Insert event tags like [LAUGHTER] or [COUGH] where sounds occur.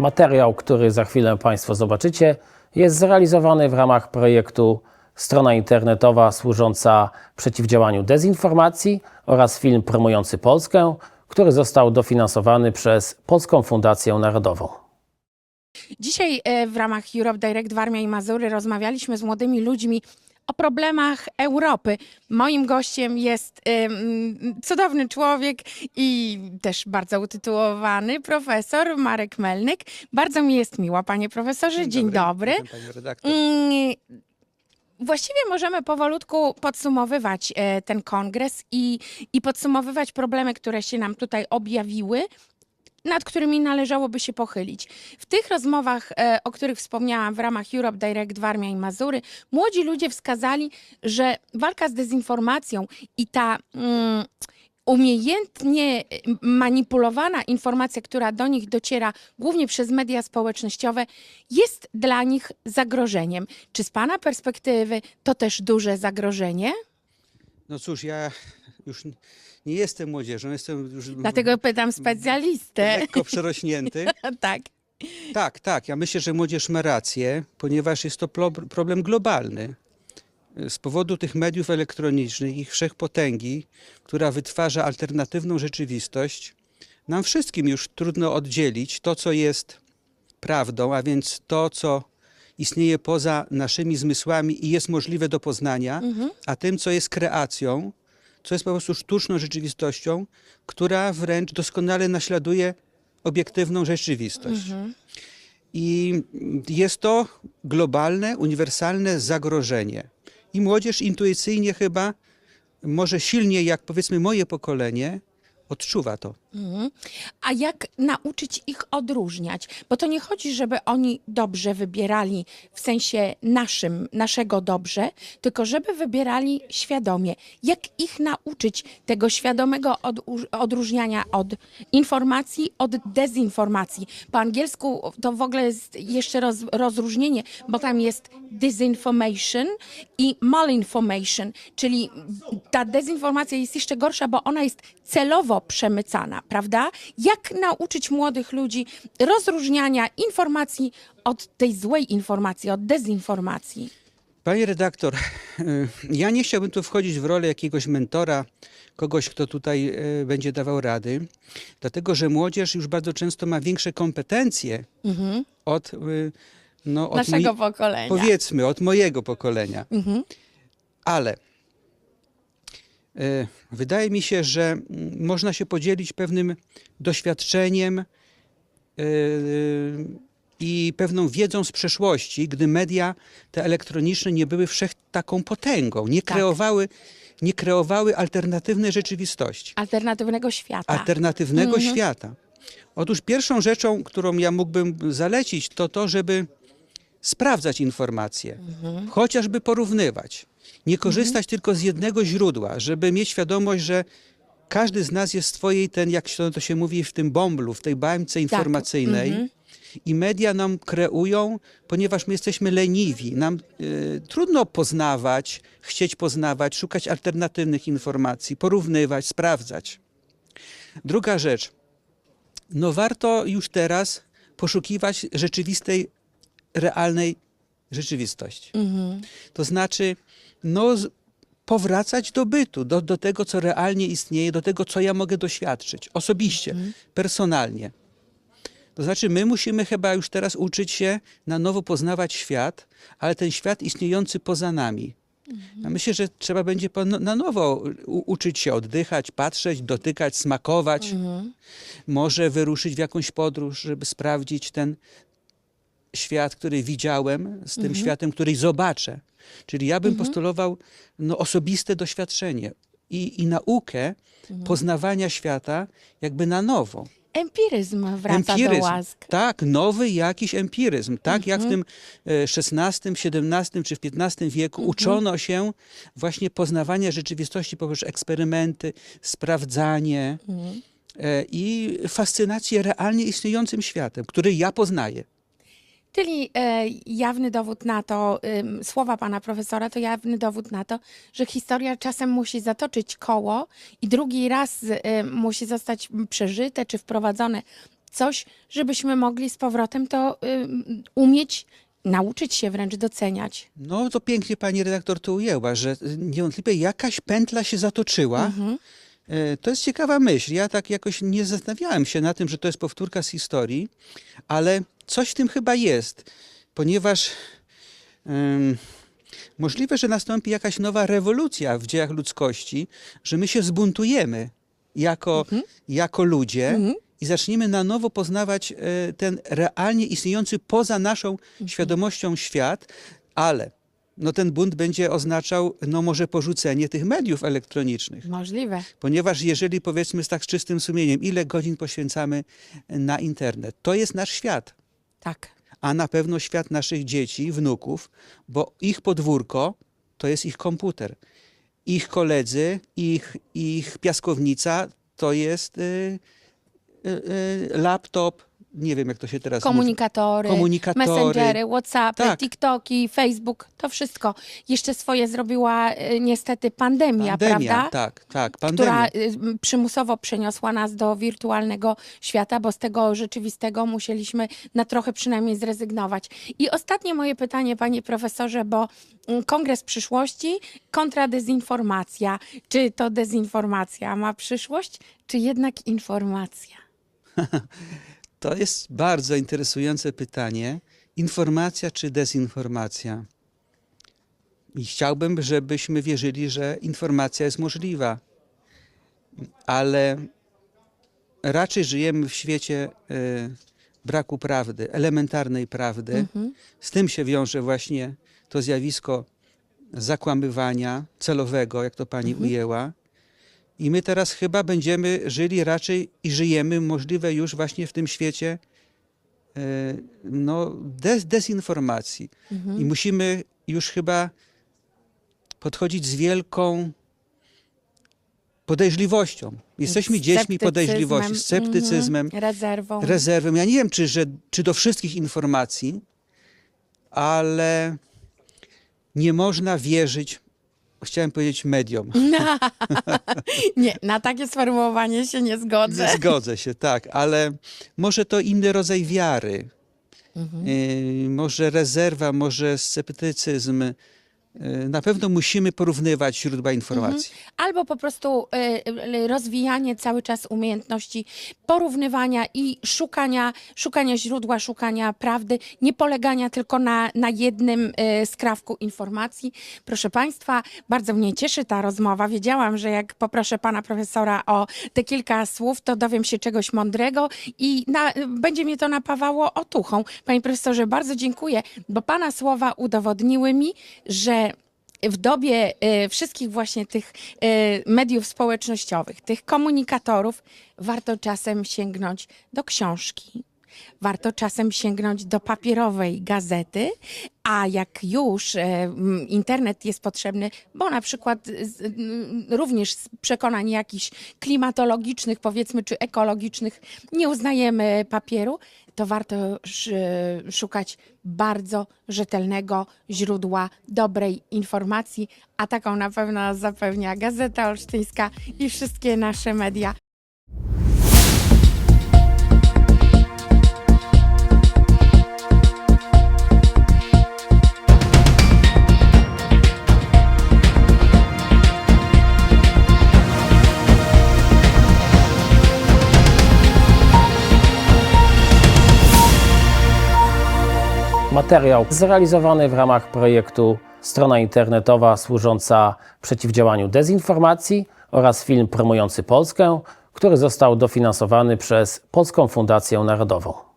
Materiał, który za chwilę Państwo zobaczycie, jest zrealizowany w ramach projektu Strona internetowa służąca przeciwdziałaniu dezinformacji oraz film promujący Polskę, który został dofinansowany przez Polską Fundację Narodową. Dzisiaj e, w ramach Europe Direct Warmia i Mazury rozmawialiśmy z młodymi ludźmi o problemach Europy. Moim gościem jest cudowny człowiek i też bardzo utytułowany profesor Marek Melnyk. Bardzo mi jest miło, panie profesorze. Dzień, dobry. Panią redaktor. Mm, Właściwie możemy powolutku podsumowywać e, ten kongres i, i podsumowywać problemy, które się nam tutaj objawiły, nad którymi należałoby się pochylić. W tych rozmowach, e, o których wspomniałam w ramach Europe Direct Warmia i Mazury, młodzi ludzie wskazali, że walka z dezinformacją i ta mm, umiejętnie manipulowana informacja, która do nich dociera głównie przez media społecznościowe, jest dla nich zagrożeniem. Czy z Pana perspektywy to też duże zagrożenie? No cóż, ja już nie jestem młodzieżą, jestem już Dlatego pytam specjalistę. lekko przerośnięty. [LAUGHS] tak. Tak, tak, ja myślę, że młodzież ma rację, ponieważ jest to plo- problem globalny. Z powodu tych mediów elektronicznych, ich wszechpotęgi, która wytwarza alternatywną rzeczywistość, nam wszystkim już trudno oddzielić to, co jest prawdą, a więc to, co istnieje poza naszymi zmysłami i jest możliwe do poznania, a tym, co jest kreacją, co jest po prostu sztuczną rzeczywistością, która wręcz doskonale naśladuje obiektywną rzeczywistość. I jest to globalne, uniwersalne zagrożenie. I młodzież intuicyjnie chyba, może silniej jak powiedzmy moje pokolenie, odczuwa to. Mhm. A jak nauczyć ich odróżniać? Bo to nie chodzi, żeby oni dobrze wybierali w sensie naszym, naszego dobrze, tylko żeby wybierali świadomie. Jak ich nauczyć tego świadomego od, odróżniania od informacji, od dezinformacji? Po angielsku to w ogóle jest jeszcze roz, rozróżnienie, bo tam jest disinformation i malinformation, czyli ta dezinformacja jest jeszcze gorsza, bo ona jest celowo przemycana, prawda? Jak nauczyć młodych ludzi rozróżniania informacji od tej złej informacji, od dezinformacji? Panie redaktor, y, ja nie chciałbym tu wchodzić w rolę jakiegoś mentora, kogoś, kto tutaj y, będzie dawał rady, dlatego że młodzież już bardzo często ma większe kompetencje od, y, no, od Naszego pokolenia. powiedzmy, od mojego pokolenia. Mhm. Ale wydaje mi się, że mm, można się podzielić pewnym doświadczeniem e, i pewną wiedzą z przeszłości, gdy media te elektroniczne nie były wszech taką potęgą, nie Tak. kreowały, nie kreowały alternatywnej rzeczywistości Alternatywnego świata. alternatywnego Mhm. świata. Otóż pierwszą rzeczą, którą ja mógłbym zalecić, to to, żeby sprawdzać informacje, Mhm. chociażby porównywać. Nie korzystać tylko z jednego źródła, żeby mieć świadomość, że każdy z nas jest w swojej, ten, jak się to się mówi, w tym bąblu, w tej bańce informacyjnej. Mhm. I media nam kreują, ponieważ my jesteśmy leniwi. Nam y, trudno poznawać, chcieć poznawać, szukać alternatywnych informacji, porównywać, sprawdzać. Druga rzecz. No warto już teraz poszukiwać rzeczywistej, realnej rzeczywistości. Mhm. To znaczy, no, powracać do bytu, do, do tego, co realnie istnieje, do tego, co ja mogę doświadczyć osobiście, personalnie. To znaczy, my musimy chyba już teraz uczyć się na nowo poznawać świat, ale ten świat istniejący poza nami. Ja myślę, że trzeba będzie po- na nowo uczyć się oddychać, patrzeć, dotykać, smakować. Może wyruszyć w jakąś podróż, żeby sprawdzić ten świat, który widziałem, z tym światem, który zobaczę. Czyli ja bym postulował no, osobiste doświadczenie i, i naukę poznawania świata jakby na nowo. Empiryzm wraca do łask. Tak, nowy jakiś empiryzm. Tak jak w tym e, XVI, XVII czy w XV wieku uczono się właśnie poznawania rzeczywistości poprzez eksperymenty, sprawdzanie e, i fascynację realnie istniejącym światem, który ja poznaję. Czyli e, jawny dowód na to, ym, słowa pana profesora to jawny dowód na to, że historia czasem musi zatoczyć koło i drugi raz y, musi zostać przeżyte czy wprowadzone coś, żebyśmy mogli z powrotem to ym, umieć, nauczyć się wręcz doceniać. No to pięknie pani redaktor to ujęła, że y, niewątpliwie jakaś pętla się zatoczyła. E, To jest ciekawa myśl. Ja tak jakoś nie zastanawiałem się na tym, że to jest powtórka z historii, ale coś w tym chyba jest, ponieważ em, możliwe, że nastąpi jakaś nowa rewolucja w dziejach ludzkości, że my się zbuntujemy jako, jako ludzie i zaczniemy na nowo poznawać e, ten realnie istniejący poza naszą świadomością świat, ale no ten bunt będzie oznaczał no może porzucenie tych mediów elektronicznych. Możliwe. Ponieważ jeżeli powiedzmy z tak czystym sumieniem, ile godzin poświęcamy na internet, to jest nasz świat, Tak. a na pewno świat naszych dzieci, wnuków, bo ich podwórko to jest ich komputer. Ich koledzy, ich, ich piaskownica to jest y, y, y, laptop, nie wiem jak to się teraz mówi. Komunikatory, Komunikatory. messengery, Whatsappy, Tak. TikToki, Facebook, to wszystko. Jeszcze swoje zrobiła y, niestety pandemia, Pandemia, prawda? tak, tak, pandemia. która y, przymusowo przeniosła nas do wirtualnego świata, bo z tego rzeczywistego musieliśmy na trochę przynajmniej zrezygnować. I ostatnie moje pytanie, panie profesorze, bo mm, Kongres Przyszłości kontra dezinformacja. Czy to dezinformacja ma przyszłość, czy jednak informacja? [LAUGHS] To jest bardzo interesujące pytanie. Informacja czy dezinformacja? I chciałbym, żebyśmy wierzyli, że informacja jest możliwa, ale raczej żyjemy w świecie e, braku prawdy, elementarnej prawdy. Z tym się wiąże właśnie to zjawisko zakłamywania celowego, jak to pani ujęła. I my teraz chyba będziemy żyli raczej i żyjemy możliwe już właśnie w tym świecie e, no, des, dezinformacji. I musimy już chyba podchodzić z wielką podejrzliwością. Jesteśmy dziećmi podejrzliwości, sceptycyzmem, mhm, rezerwą. rezerwą. Ja nie wiem, czy, że, czy do wszystkich informacji, ale nie można wierzyć, chciałem powiedzieć, mediom. [LAUGHS] nie, na takie sformułowanie się nie zgodzę. Zgodzę się, tak, ale może to inny rodzaj wiary. Mhm. Yy, może rezerwa, może sceptycyzm. Yy, na pewno musimy porównywać źródła informacji. Albo po prostu y, rozwijanie cały czas umiejętności porównywania i szukania, szukania źródła, szukania prawdy, nie polegania tylko na, na jednym y, skrawku informacji. Proszę Państwa, bardzo mnie cieszy ta rozmowa. Wiedziałam, że jak poproszę Pana Profesora o te kilka słów, to dowiem się czegoś mądrego i na, będzie mnie to napawało otuchą. Panie Profesorze, bardzo dziękuję, bo Pana słowa udowodniły mi, że w dobie e, wszystkich właśnie tych e, mediów społecznościowych, tych komunikatorów, warto czasem sięgnąć do książki. Warto czasem sięgnąć do papierowej gazety, a jak już e, internet jest potrzebny, bo na przykład również z przekonań jakichś klimatologicznych, powiedzmy, czy ekologicznych, nie uznajemy papieru, to warto sz- szukać bardzo rzetelnego źródła dobrej informacji, a taką na pewno zapewnia Gazeta Olsztyńska i wszystkie nasze media. Materiał zrealizowany w ramach projektu strona internetowa służąca przeciwdziałaniu dezinformacji oraz film promujący Polskę, który został dofinansowany przez Polską Fundację Narodową.